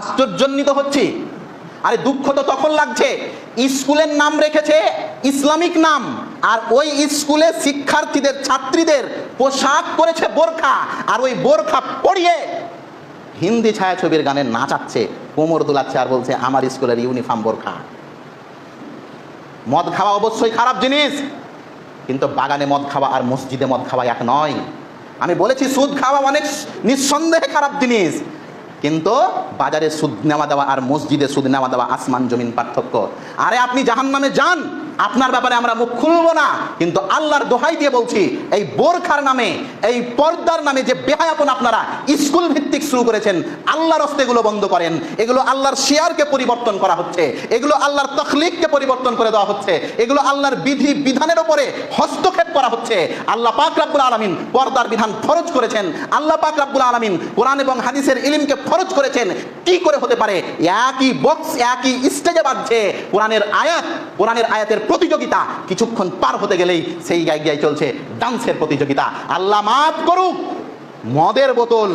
আশ্চর্যান্বিত হচ্ছি। আরে দুঃখ তো তখন লাগছে। স্কুলের নাম রেখেছে ইসলামিক নাম, আর ওই স্কুলে শিক্ষার্থীদের, ছাত্রীদের পোশাক করেছে বোরখা, আর ওই বোরখা পরিয়ে হিন্দি ছায়াছবির গানে নাচাচ্ছে, কোমর দোলাচ্ছে আর বলছে, আমার স্কুলের ইউনিফর্ম বোরখা। মদ খাওয়া অবশ্যই খারাপ জিনিস, কিন্তু বাগানে মদ খাওয়া আর মসজিদে মদ খাওয়া এক নয়। আমি বলেছি, সুদ খাওয়া অনেক নিঃসন্দেহে খারাপ জিনিস। কিন্তু বাজারে সুদ নেওয়া দেওয়া আর মসজিদে সুদ নেওয়া দেওয়া আসমান জমিন পার্থক্য। আরে আপনি জাহান নামে যান! আপনার ব্যাপারে আমরা মুখ খুলবো না, কিন্তু আল্লাহর দোহাই দিয়ে বলছি, এই বোরখার নামে, এই পর্দার নামে যে বেহায়াপন আপনারা স্কুল ভিত্তিক শুরু করেছেন, আল্লাহর হস্তে এগুলো বন্ধ করেন। এগুলো আল্লাহর শেয়ারকে পরিবর্তন করা হচ্ছে। এগুলো আল্লাহর তখলিককে পরিবর্তন করে দেওয়া হচ্ছে। এগুলো আল্লাহর বিধি, বিধানের ওপরে হস্তক্ষেপ করা হচ্ছে। আল্লাহ পাক রাব্বুল আলামিন পর্দার বিধান ফরজ করেছেন। আল্লাহ পাক রাব্বুল আলামিন কোরআন এবং হাদিসের ইলমকে ফরজ করেছেন। কি করে হতে পারে? একই বক্স একই স্টেজে বাজছে। কোরআনের আয়াত, কোরআনের আয়াতের প্রতিযোগিতা কিছুক্ষণ পার হতে গেলেই সেই জায়গায় চলছে ডান্সের প্রতিযোগিতা। আল্লাহ মাফ করুক, মদের বোতল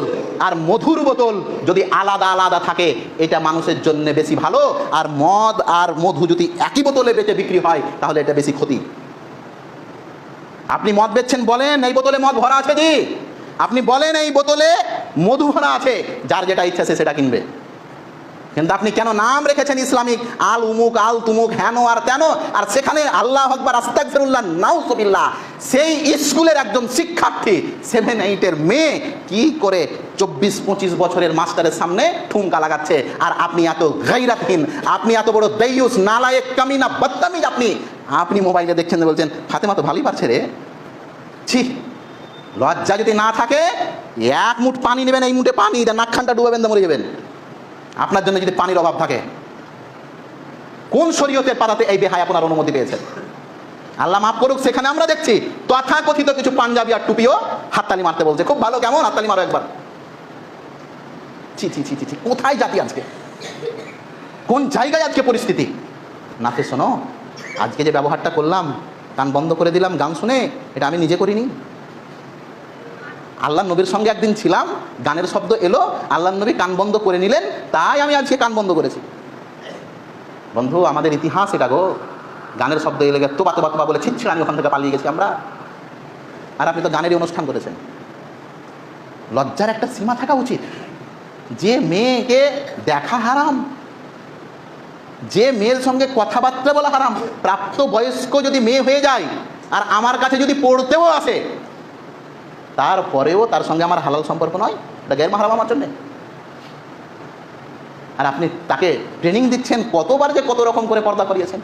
আর মধুর বোতল যদি আলাদা আলাদা থাকে, এটা মানুষের জন্য বেশি ভালো। আর মদ আর মধু যদি একই বোতলে বেচে বিক্রি হয়, তাহলে এটা বেশি ক্ষতি। আপনি মদ বেচছেন বলেন, এই বোতলে মদ ভরা আছে জি আপনি বলেন, এই বোতলে মধু ভরা আছে। যার যেটা ইচ্ছা সে সেটা কিনবে। কিন্তু আপনি কেন নাম রেখেছেন ইসলামিক? আল উমুক, আল তুমুক, হেন আর তেন। আর সেখানে আল্লাহ আকবর আস্তাকফিরুল্লাহ নাউসবিল্লাহ সেই স্কুলের একজন শিক্ষার্থী সেভেন এইটের মেয়ে, কি করে চব্বিশ, পঁচিশ বছরের মাস্টারের সামনে ঠুমকা লাগাচ্ছে? আর আপনি এত গাইরাতহীন আপনি এত বড় দেয়ুস, নালায়েক, কামিনা বদতামিজ আপনি। আপনি মোবাইলে দেখছেন, বলছেন, ফাতেমা তো ভালোই পারছে রে। ছি, লজ্জা যদি না থাকে, এক মুঠ পানি নেবেন, এই মুঠে পানি নাকখানটা ডুবাবেন, তো মরে যাবেন। আপনার জন্য যদি পানির অভাব থাকে, কোন শরীয়তের পাতাতে এই বেহায় আপনার অনুমতি পেয়েছেন? আল্লাহ মাফ করুক, সেখানে আমরা দেখছি তথাকথিত কিছু পাঞ্জাবি আর টুপিও হাততালি মারতে বলছে। খুব ভালো, কেমন? হাততালি মারো একবার। ছি ছি ছি ছি কোথায় জাতি আজকে? কোন জায়গায় আজকে পরিস্থিতি? নাচে শোনো, আজকে যে ব্যবহারটা করলাম, কান বন্ধ করে দিলাম, গান শুনে, এটা আমি নিজে করিনি। আল্লাহ নবীর সঙ্গে একদিন ছিলাম, গানের শব্দ এলো, আল্লাহ নবী কান বন্ধ করে নিলেন, তাই আমি আজকে কান বন্ধ করেছি। বন্ধু, আমাদের ইতিহাস এটা গো। গানের শব্দ এলে তোবা তোবা তোবা বলে ছিচ্ছিল আমি ওখান থেকে পালিয়ে গেছি আমরা। আর আপনি তো গানেরই অনুষ্ঠান করেছেন। লজ্জার একটা সীমা থাকা উচিত। যে মেয়েকে দেখা হারাম, যে মেয়ের সঙ্গে কথাবার্তা বলা হারাম প্রাপ্ত বয়স্ক যদি মেয়ে হয়ে যায়, আর আমার কাছে যদি পড়তেও আসে তারপরেও তার সঙ্গে আমার হালাল সম্পর্ক নয়, এটা গ্যার মাহারাম আমার জন্যে। আর আপনি তাকে ট্রেনিং দিচ্ছেন, কতবার যে কত রকম করে পর্দা করিয়েছেন।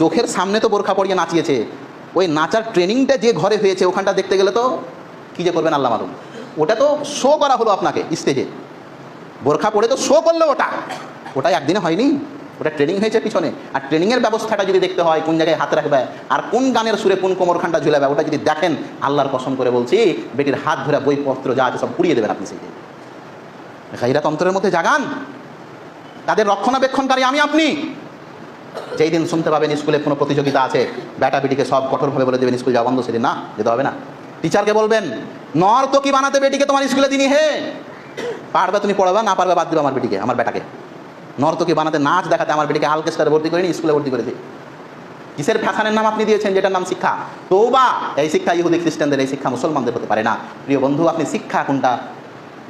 চোখের সামনে তো বোরখা পরিয়ে নাচিয়েছে। ওই নাচার ট্রেনিংটা যে ঘরে হয়েছে, ওখানটা দেখতে গেলে তো কী যে করবেন আল্লাহ মালুম। ওটা তো শো করা হলো আপনাকে স্টেজে বোরখা পড়ে তো শো করল ওটা। ওটা একদিনে হয়নি। ওটা ট্রেনিং হয়েছে পিছনে। আর ট্রেনিংয়ের ব্যবস্থাটা যদি দেখতে হয়, কোন জায়গায় হাত রাখবে, আর কোন গানের সুরে কোন কোমরখানটা ঝুলাবে, ওটা যদি দেখেন, আল্লাহর কসম করে বলছি, বেটির হাত ধরে বইপত্র যা আছে সব পুড়িয়ে দেবেন আপনি সেই গাইরা তন্ত্রের মধ্যে জাগান। তাদের রক্ষণাবেক্ষণকারী আমি আপনি। যেই দিন শুনতে পাবেন স্কুলে কোনো প্রতিযোগিতা আছে বেটা বেটিকে সব কঠোরভাবে বলে দেবেন, স্কুল যাওয়া বন্ধ, সেদিন না, যেতে হবে না। টিচারকে বলবেন, নর তো কি বানাতে বেটিকে তোমার স্কুলে দিনই হে? পারবে তুমি পড়াবে, না পারবে বাদ দিবে আমার বেটিকে, আমার বেটাকে। নর্তকী বানাতে নাচ দেখাতে আমার বেটিকে আলকেস্টারে ভর্তি করিনি, স্কুলে ভর্তি করে দিই। কিসের ফ্যাশনের নাম আপনি দিয়েছেন, যেটার নাম শিক্ষা? তো বা এই শিক্ষা ইহুদি খ্রিস্টানদের, এই শিক্ষা মুসলমানদের হতে পারে না। প্রিয় বন্ধু, আপনি শিক্ষা কোনটা,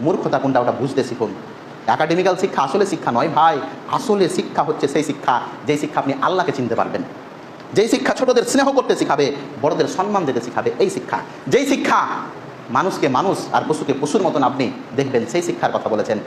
মূর্খতা কোনটা, ওটা বুঝতে শিখুন। একাডেমিক্যাল শিক্ষা আসলে শিক্ষা নয় ভাই, আসলে শিক্ষা হচ্ছে সেই শিক্ষা, যেই শিক্ষা আপনি আল্লাহকে চিনতে পারবেন। যেই শিক্ষা ছোটদের স্নেহ করতে শিখাবে, বড়দের সম্মান দিতে শিখাবে, এই শিক্ষা। যেই শিক্ষা মানুষকে মানুষ আর পশুকে পশুর মতন আপনি দেখবেন, সেই শিক্ষার কথা বলেছেন।